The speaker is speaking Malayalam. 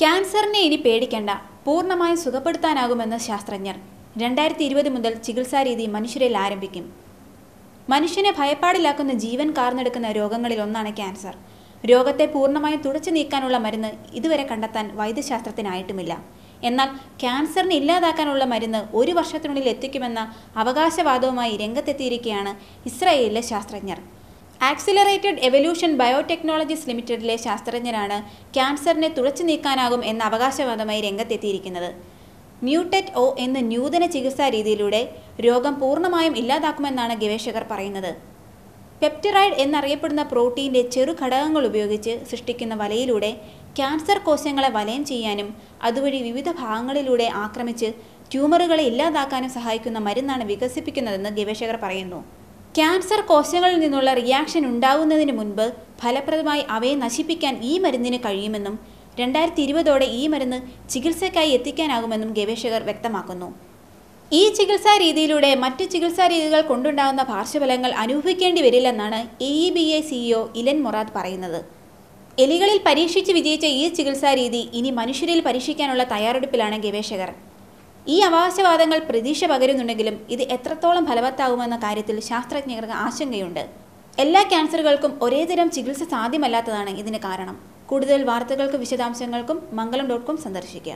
ക്യാൻസറിനെ ഇനി പേടിക്കേണ്ട. പൂർണമായും സുഖപ്പെടുത്താനാകുമെന്ന് ശാസ്ത്രജ്ഞർ. രണ്ടായിരത്തി ഇരുപത് മുതൽ ചികിത്സാരീതി മനുഷ്യരിൽ ആരംഭിക്കും. മനുഷ്യനെ ഭയപ്പാടിലാക്കുന്ന ജീവൻ കാർന്നെടുക്കുന്ന രോഗങ്ങളിൽ ഒന്നാണ് ക്യാൻസർ. രോഗത്തെ പൂർണമായും തുടച്ചു നീക്കാനുള്ള മരുന്ന് ഇതുവരെ കണ്ടെത്താൻ വൈദ്യശാസ്ത്രത്തിനായിട്ടുമില്ല. എന്നാൽ ക്യാൻസറിനെ ഇല്ലാതാക്കാനുള്ള മരുന്ന് ഒരു വർഷത്തിനുള്ളിൽ എത്തിക്കുമെന്ന അവകാശവാദവുമായി രംഗത്തെത്തിയിരിക്കുകയാണ് ഇസ്രായേലിലെ ശാസ്ത്രജ്ഞർ. ആക്സിലറേറ്റഡ് എവല്യൂഷൻ ബയോടെക്നോളജീസ് ലിമിറ്റഡിലെ ശാസ്ത്രജ്ഞരാണ് ക്യാൻസറിനെ തുളച്ചു നീക്കാനാകും എന്ന അവകാശവാദമായി രംഗത്തെത്തിയിരിക്കുന്നത്. മ്യൂട്ടറ്റ് ഒ എന്ന നൂതന ചികിത്സാ രീതിയിലൂടെ രോഗം പൂർണമായും ഇല്ലാതാക്കുമെന്നാണ് ഗവേഷകർ പറയുന്നത്. പെപ്റ്റിറൈഡ് എന്നറിയപ്പെടുന്ന പ്രോട്ടീന്റെ ചെറു ഘടകങ്ങൾ ഉപയോഗിച്ച് സൃഷ്ടിക്കുന്ന വലയിലൂടെ ക്യാൻസർ കോശങ്ങളെ വലയം ചെയ്യാനും അതുവഴി വിവിധ ഭാഗങ്ങളിലൂടെ ആക്രമിച്ച് ട്യൂമറുകളെ ഇല്ലാതാക്കാനും സഹായിക്കുന്ന മരുന്നാണ് വികസിപ്പിക്കുന്നതെന്ന് ഗവേഷകർ പറയുന്നു. ക്യാൻസർ കോശങ്ങളിൽ നിന്നുള്ള റിയാക്ഷൻ ഉണ്ടാകുന്നതിന് മുൻപ് ഫലപ്രദമായി അവയെ നശിപ്പിക്കാൻ ഈ മരുന്നിന് കഴിയുമെന്നും രണ്ടായിരത്തി ഇരുപതോടെ ഈ മരുന്ന് ചികിത്സയ്ക്കായി എത്തിക്കാനാകുമെന്നും ഗവേഷകർ വ്യക്തമാക്കുന്നു. ഈ ചികിത്സാ രീതിയിലൂടെ മറ്റ് ചികിത്സാ രീതികൾ കൊണ്ടുണ്ടാകുന്ന പാർശ്വഫലങ്ങൾ അനുഭവിക്കേണ്ടി വരില്ലെന്നാണ് A E B A CEO Ilan Morad പറയുന്നത്. എലികളിൽ പരീക്ഷിച്ച് വിജയിച്ച ഈ ചികിത്സാ രീതി ഇനി മനുഷ്യരിൽ പരീക്ഷിക്കാനുള്ള തയ്യാറെടുപ്പിലാണ് ഗവേഷകർ. ഈ അവകാശവാദങ്ങൾ പ്രതീക്ഷ പകരുന്നുണ്ടെങ്കിലും ഇത് എത്രത്തോളം ഫലവത്താകുമെന്ന കാര്യത്തിൽ ശാസ്ത്രജ്ഞർക്ക് ആശങ്കയുണ്ട്. എല്ലാ ക്യാൻസറുകൾക്കും ഒരേതരം ചികിത്സ സാധ്യമല്ലാത്തതാണ് ഇതിന് കാരണം. കൂടുതൽ വാർത്തകൾക്കും വിശദാംശങ്ങൾക്കും മംഗളം ഡോട്ട് കോം സന്ദർശിക്കുക.